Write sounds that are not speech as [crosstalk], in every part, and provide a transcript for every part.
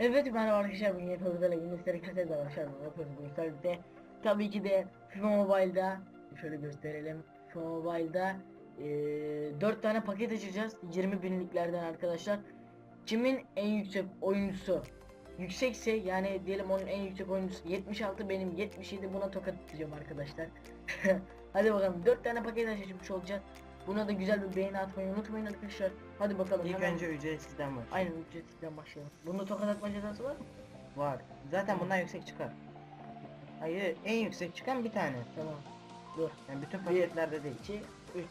Evet merhaba arkadaşlar bugün yapıyoruz böyle yeni seri kaset arkadaşlar bunu yapıyoruz bu sefer tabii ki de FIFA Mobile'da şöyle gösterelim. FIFA Mobile'da eee 4 tane paket açacağız. 20 binliklerden arkadaşlar. Kimin en yüksek oyuncusu yüksekse yani diyelim onun en yüksek oyuncusu 76 benim 77 buna tokat atacağım arkadaşlar. [laughs] Hadi bakalım 4 tane paket açmış olacağız buna da güzel bir beğeni atmayı unutmayın arkadaşlar hadi bakalım İlk hemen- önce ücretsizden var. Aynen ücretsizden başlayalım. Bunda tokat atma cezası var mı? Var. Zaten bundan yüksek çıkar. Hayır, en yüksek çıkan bir tane. Tamam. Dur. Yani bütün paketlerde değil. 2, 3.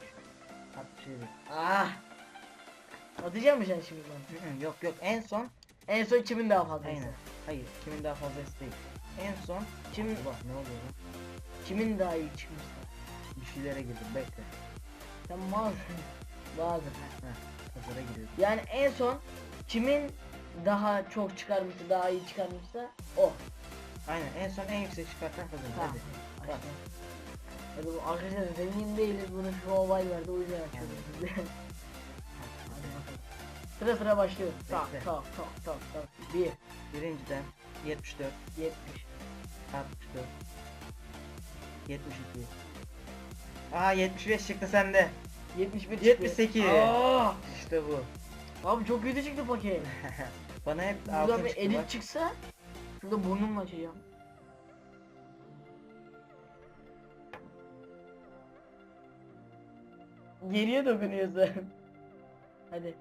67. Ah! Atacağım mı sen şimdi hı, yok yok en son En son kimin daha fazla? aynen. Hayır, kimin daha fazlası değil. En son Kim, Allah ne oluyor kimin daha iyi çıkmış? Bir şeylere girdim bekle. Sen malsın. Bazı. Pazara giriyorum. Yani en son kimin daha çok çıkarmışsa, daha iyi çıkarmışsa o. Aynen en son en yüksek çıkartan kazanır. Ha. Hadi. Hadi. Hadi bu arkadaşlar zengin değiliz bunu şu mobile verdi o yüzden açıyoruz biz [laughs] de. Sıra sıra başlıyor. Tak tak tak tak tak. 1, Birinciden 74, 70, 64, 72. Aa 75 çıktı sende. 71 çıktı. 78. Aa! İşte bu. Abi çok kötü çıktı paket. [laughs] Bana hep Buradan altın bir çıktı elit bak. çıksa şurada burnumla açacağım. Geriye dokunuyorsun. [laughs] Hadi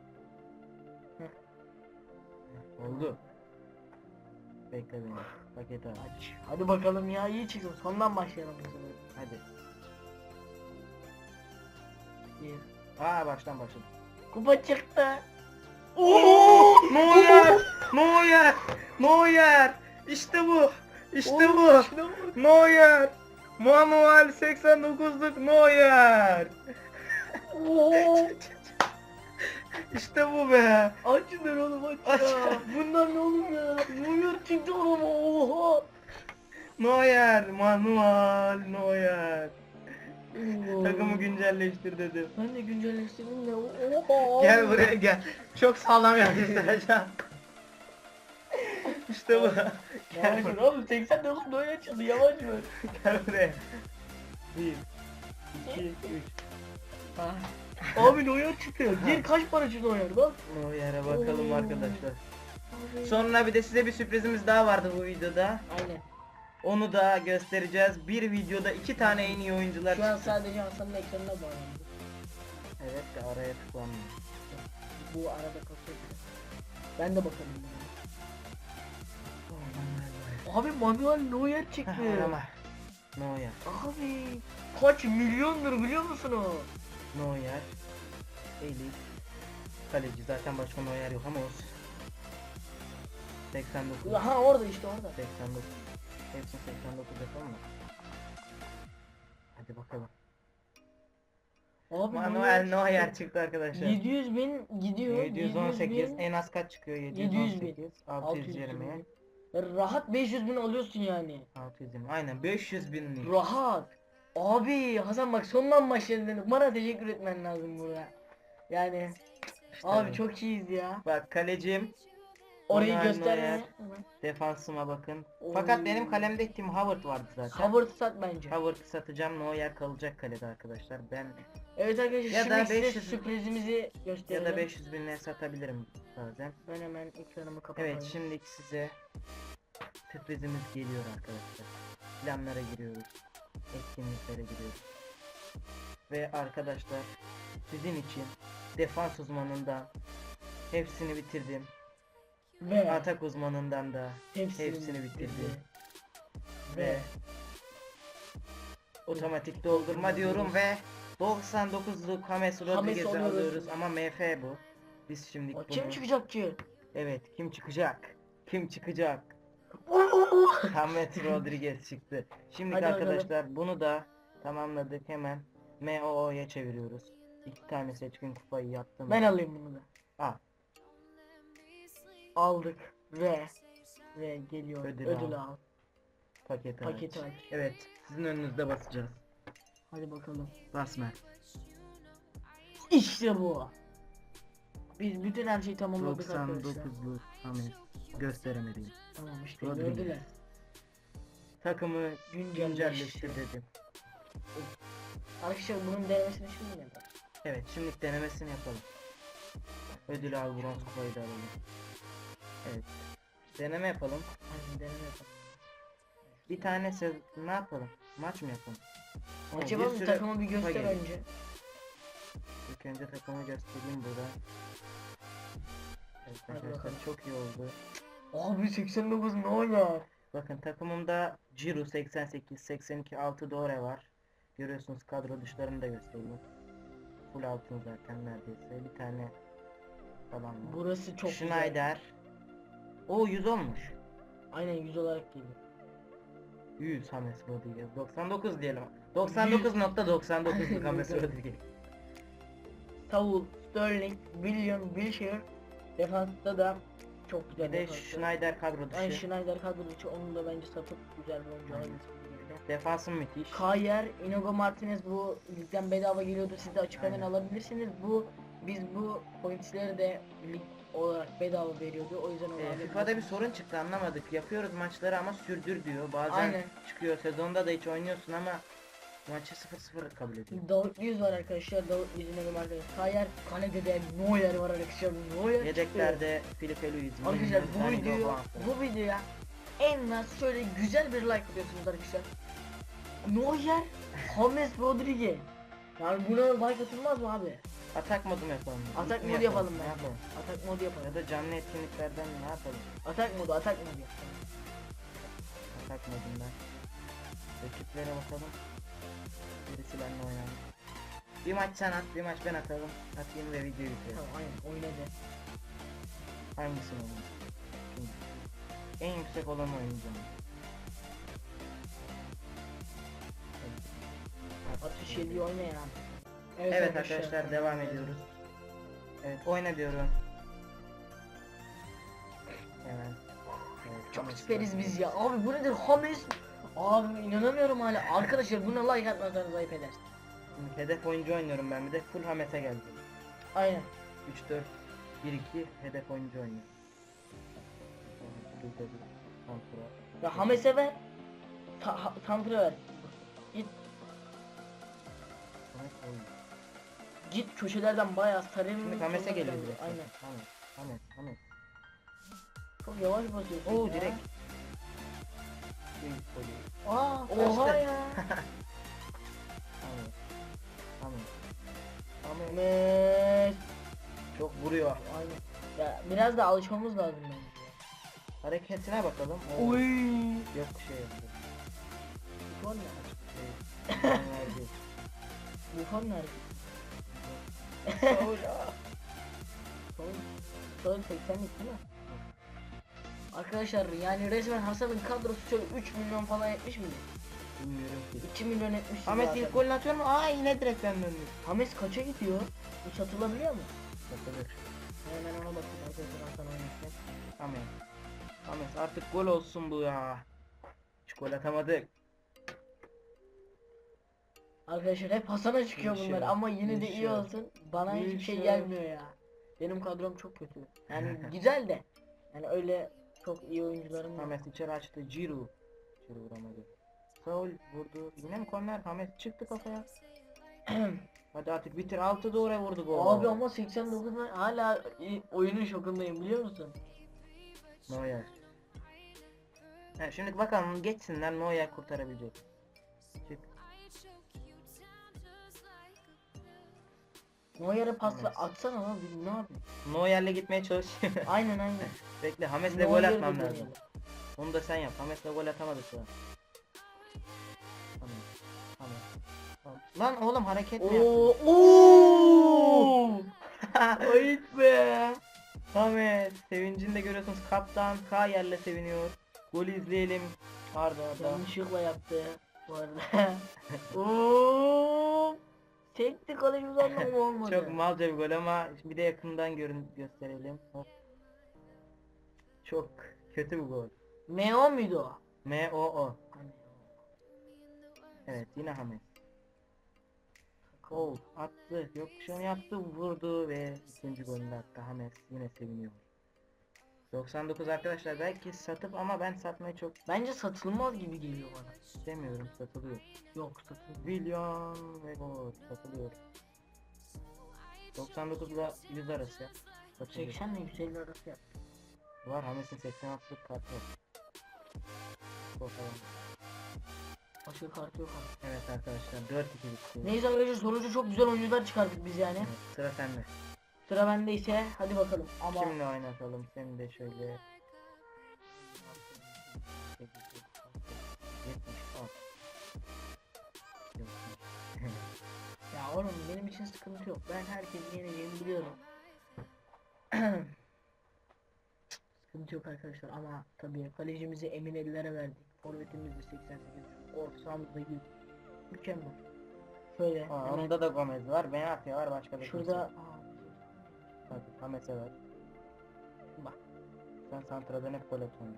Oldu. Bekle beni. Paket al. aç. Hadi bakalım ya iyi çıksın. Sondan başlayalım bu sefer. Hadi. Bir. Aa baştan başladım. Kupa çıktı. Oo! Neuer! Neuer! Neuer! İşte bu! İşte bu! İşte bu. Neuer! Manuel 89'luk Neuer! Oo. İşte bu be! Açın oğlum aç Aç. ya. Bunlar ne oğlum ya? Neuer çıktı oğlum oha. Neuer! Manuel Neuer! Takımı güncelleştir dedim. Ben de güncelleştirdim de oha. Gel buraya gel. Çok sağlam yapıştıracağım. işte bu. Gel, Yavaş ol oğlum 89 doya çıktı yavaş mı? gel buraya. 1 2 3 Abi doya çıktı. Bir kaç para çıktı doya bak. Neuer'e bakalım Oo. arkadaşlar. Sonra bir de size bir sürprizimiz daha vardı bu videoda. Aynen. Onu da göstereceğiz. Bir videoda iki tane en iyi oyuncular Şu an çıktı. sadece Hasan'ın ekranına bağlandı. Evet de araya tıklanmıyor. Bu arada kasıyor. Ben de bakalım. Abi Manuel Neuer çıktı. Arama. Neuer. Abi kaç milyondur biliyor musun o? Neuer. Elit. Kaleci zaten başka Neuer yok ama olsun. 89. Ha orada işte orada. 89. Hepsini 89 yapalım mı? Hadi bakalım. Abi Manuel Neuer çıktı arkadaşlar. 700 bin gidiyor. 718 bin. en az kaç çıkıyor? 700 bin. 718 620 Rahat 500 bin alıyorsun yani. 620 aynen 500 bin Rahat. Abi Hasan bak sondan başladın. Bana teşekkür etmen lazım burada. Yani abi çok iyiyiz ya. Bak kalecim Orayı gösterme. defansıma bakın. Oo. Fakat benim kalemde Tim Howard vardı zaten. Howard sat bence. Howard'ı satacağım Neuer kalacak kalede arkadaşlar. Ben Evet arkadaşlar Ya şimdi da size 500 sürprizimizi ya gösterelim. da 500 binle satabilirim bazen. Ben hemen ekranımı kapatalım. Evet şimdi size sürprizimiz geliyor arkadaşlar. Planlara giriyoruz. Etkinliklere giriyoruz. Ve arkadaşlar sizin için defans uzmanından hepsini bitirdim. Ve Atak uzmanından da hepsini, hepsini bitirdi. Ve ve otomatik doldurma diyorum ve 99'luk James Rodriguez'i alıyoruz. ama MF bu. Biz şimdi O kim çıkacak ki? Evet kim çıkacak? Kim çıkacak? James [laughs] Rodriguez çıktı. Şimdi Hadi arkadaşlar bunu da tamamladık hemen MOO'ya çeviriyoruz. İki tane seçkin kupayı yaptım. ben alayım bunu da. Al. Aldık ve ve geliyor Ödül ödül, al. al. Paketi, Paketi aç. aç. Evet sizin önünüzde basacağız. Hadi bakalım. Basma. İşte bu. Biz bütün her şeyi tamamladık arkadaşlar. 99'luk James. gösteremedim. Tamam işte Rodriguez. gördüler. Takımı Güncelleştir. güncelleştir dedim. Arkadaşlar bunun denemesini şimdi mi yapalım? Evet şimdi denemesini yapalım. Ödül al bronz kupayı da alalım. Evet. Deneme yapalım. Aynen deneme yapalım. Bir tane se- ne yapalım? Maç mı yapalım? Oo, Maç bir takımı bir göster geliyor. önce. İlk önce takımı göstereyim burada. Evet Hadi arkadaşlar bakalım. çok iyi oldu. Abi 89 ne oynar? Bakın takımımda Ciro 88, 82, 6 Dore var. Görüyorsunuz kadro dışlarını da göstereyim. Full altın zaten neredeyse. Bir tane falan var. Burası çok güzel. O 100 olmuş. Aynen 100 olarak geliyor. 100 James Rodriguez. 99 diyelim. 99.99 James. Rodriguez. Saul, Sterling, William, Wilshere defansta da çok güzel Bir de. Schneider kadro dışı. Ay Schneider kadro dışı onu da bence satıp güzel bir oyuncu alabiliriz. Defansın müthiş. Kayer, Inogo Martinez bu ligden bedava geliyordu. Siz de açık alabilirsiniz. Bu biz bu pointsleri de lig olarak bedava veriyordu. O yüzden alabilirsiniz. FIFA'da bir sorun çıktı anlamadık. Yapıyoruz maçları ama sürdür diyor. Bazen Aynen. çıkıyor sezonda da hiç oynuyorsun ama maçı 0-0 kabul ediyor. Davut Luiz var arkadaşlar. Davut Luiz'in Inogo Martinez. Kayer, kalede de Neuer var arkadaşlar. Neuer çıktı. Yedeklerde Filipe Luis. Arkadaşlar bu Danilo video Blanco. bu videoya en az şöyle güzel bir like atıyorsunuz arkadaşlar. Neuer, James Rodriguez. Yani buna like atılmaz mı abi? Atak modu mu yapalım? Atak modu yapalım bence. yapalım? Atak modu yapalım. Ya da canlı etkinliklerden ne yapalım? Atak modu, atak modu yapalım. Atak modundan. Rakiplere bakalım. Birisi benimle oynar. Bir maç sen at, bir maç ben atalım. Atayım ve videoyu bitirelim. Tamam aynen oynadı. Hangisini oynayayım? Şimdi. En yüksek olanı oynayacağım. Atış yediği oynayan abi. Evet arkadaşlar devam ediyoruz. Evet oyna diyorum. Hemen. Evet, Çok süperiz biz ya. Abi bu nedir James? Abi inanamıyorum hala. Arkadaşlar buna like atmazsanız ayıp. Şimdi hedef oyuncu oynuyorum ben bir de full Hames'e geldim. Aynen. 3 4 1 2 hedef oyuncu oynuyor. Burada bir kontrol. Ya Hames'e ver. Ta ha- Tantra ver. Git Git köşelerden bayağı sarı Şimdi Hames'e geliyor direkt. Aynen. Hames, Hames, Hames. Çok yavaş basıyorsun. Oo ya. direkt. Aa oha ya. [laughs] Hames. Hames. Hames. Çok vuruyor. Aynen. Ya biraz da alışmamız lazım bence. Hareketine bakalım. Oo, Oy. Yok şey yapıyor. Buffon nerede? Şey, [laughs] Buffon nerede? Aa. Son, son 80'lik değil mi? Arkadaşlar yani resmen Hasan'ın kadrosu şöyle 3 milyon falan etmiş mi? Bilmiyorum ki. 2 milyon etmiş. Hames ilk golünü atıyor mu? Aa yine direkten dönmüş. Hames kaça gidiyor? Bu satılabiliyor mu? Satılır. Hemen ona bakayım arkadaşlar Hasan oynarken. Hames. Hames artık gol olsun bu ya. Hiç gol atamadık. Arkadaşlar hep Hasan'a çıkıyor bunlar ama yine de iyi yok. olsun. Bana Bir hiçbir şey gelmiyor ya. Benim kadrom çok kötü. Yani [laughs] güzel de. Yani öyle çok iyi oyuncularım yok. Hames içeri açtı. Ciro. Ciro vuramadı. Saul vurdu. Yine mi korner? Hames çıktı kafaya. [clears throat] Hadi artık bitir. 6 doğru vurdu gol. Abi ama 89 ben hala i- oyunun şokundayım biliyor musun? Neuer. Ha, şimdi bakalım geçsinler Neuer kurtarabilecek. Çık. Neuer'e pasla Evet. atsana lan bir ne yapayım? Neuer'le gitmeye çalışıyor. [laughs] Aynen aynen. Bekle Hames'le gol atmam lazım. Onu da sen yap. Hames'le gol atamadık şu an. Hames. Hames. Tamam. Lan oğlum hareket mi yaptın? Oo! [laughs] Ayıp be. Hames. Sevincini de görüyorsunuz. Kaptan Kayer'le seviniyor. Golü izleyelim. Arda Arda. Yanlışlıkla yaptı bu arada. [laughs] Oo! Teknik kaleci uzanma [laughs] olmadı. Çok malca bir gol ama bir de yakından görün gösterelim. Çok kötü bir gol. Meo muydu o? M O O. Hani Evet yine Hames. Gol attı. Yok şunu yaptı vurdu ve ikinci golünü attı. Hames yine seviniyor. 99 arkadaşlar belki satıp ama ben satmayı çok Bence satılmaz gibi geliyor bana. istemiyorum satılıyor. Yok satılmaz. Milyon ve gol satılıyor. 99 ile 100 arası. Satılıyor. 80 ile 150 arası yap. Var Hames'in 86'lık kartı. O falan. Başka kartı yok ama. Evet arkadaşlar 4-2 bitti. Neyse arkadaşlar sonuçta çok güzel oyuncular çıkardık biz yani. Evet, sıra sende. Sıra bende ise hadi bakalım. Ama Kimle oynatalım? Seni de şöyle 70 [laughs] ya oğlum benim için sıkıntı yok. Ben herkesi yeneceğimi biliyorum. [clears throat] sıkıntı yok arkadaşlar ama tabii kalecimizi emin ellere verdik. Forvetimiz de 88. Orta sahamız da 100. Mükemmel. Şöyle hemen onda da Gomez var, Benatya var, başka da kimse şurada yok. Hames'e ver. Bak. Sen Santra'dan hep gol atıyorsun.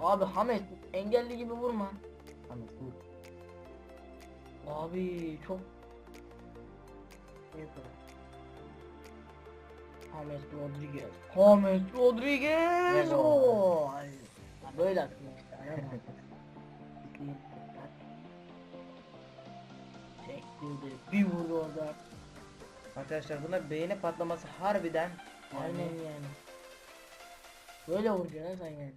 Abi Hamet engelli gibi vurma. Hames vur. Abi çok Ne kadar? James Rodriguez. James Rodriguez. Oo. Böyle atıyor işte. Çektirdi. Bir vurdu orada. Arkadaşlar buna beğeni patlaması harbiden Aynen yani. Böyle ha sen yani.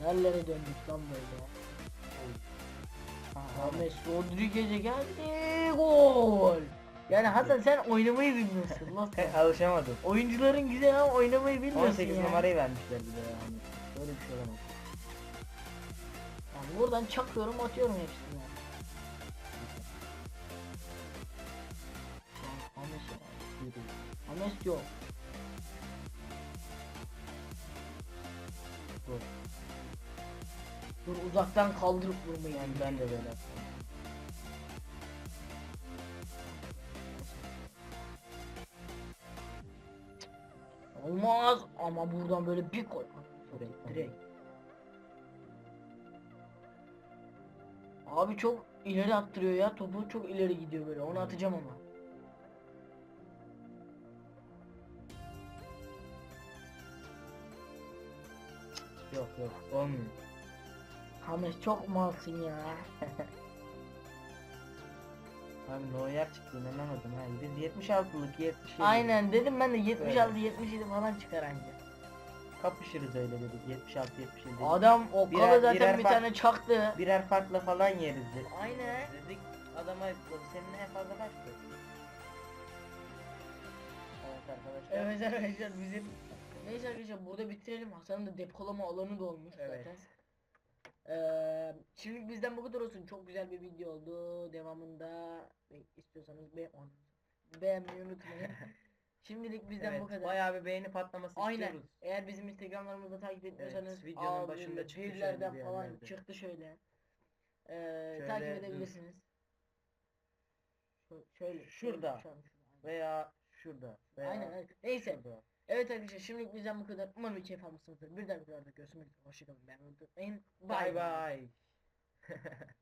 Nerelere döndük lan böyle? James Rodriguez'e geldi gol. Yani Hasan sen oynamayı bilmiyorsun nasıl? [laughs] Alışamadım. Oyuncuların güzel ama oynamayı bilmiyorsun 18 ya. numarayı vermişler bir de yani. Buradan çakıyorum atıyorum hepsini. James yok. Dur. Dur uzaktan kaldırıp vurmayı. Yani ben de böyle Abi çok ileri attırıyor ya topu çok ileri gidiyor böyle onu atacağım ama. Yok yok olmuyor. Hames çok malsın ya. [laughs] Abi Neuer çıktı inanamadım ha. Biz 76'lık 77. Aynen dedim ben de 76 77 falan çıkar anca. Kapışırız öyle dedik 76 77. Adam o Birer- zaten birer bir fark- tane çaktı. Birer farkla falan yeriz dedik. Aynen. Dedik adama. Senin en fazla kaçtı? Evet arkadaşlar. Evet arkadaşlar bizim Neyse arkadaşlar burada bitirelim. Hasan'ın da depolama alanı da olmuş Evet. zaten. Ee, şimdilik bizden bu kadar olsun. Çok güzel bir video oldu. Devamında istiyorsanız be beğenmeyi unutmayın. [laughs] Şimdilik bizden Evet, bu kadar. Bayağı bir beğeni patlaması Aynen. istiyoruz. Eğer bizim Instagramlarımızda takip etmiyorsanız videonun aa, başında çıktı şöyle falan yerlerde. çıktı şöyle. Ee, takip Şöyle, edebilirsiniz. Şö- şöyle Şurada. şöyle, şöyle. Veya şurada. Veya Aynen evet. Neyse. şurada. Evet arkadaşlar şimdilik bizden bu kadar. Umarım bir keyif almışsınızdır. Bir dahaki videoda görüşmek üzere. Hoşçakalın. Ben unutmayın. Bay bay. [laughs]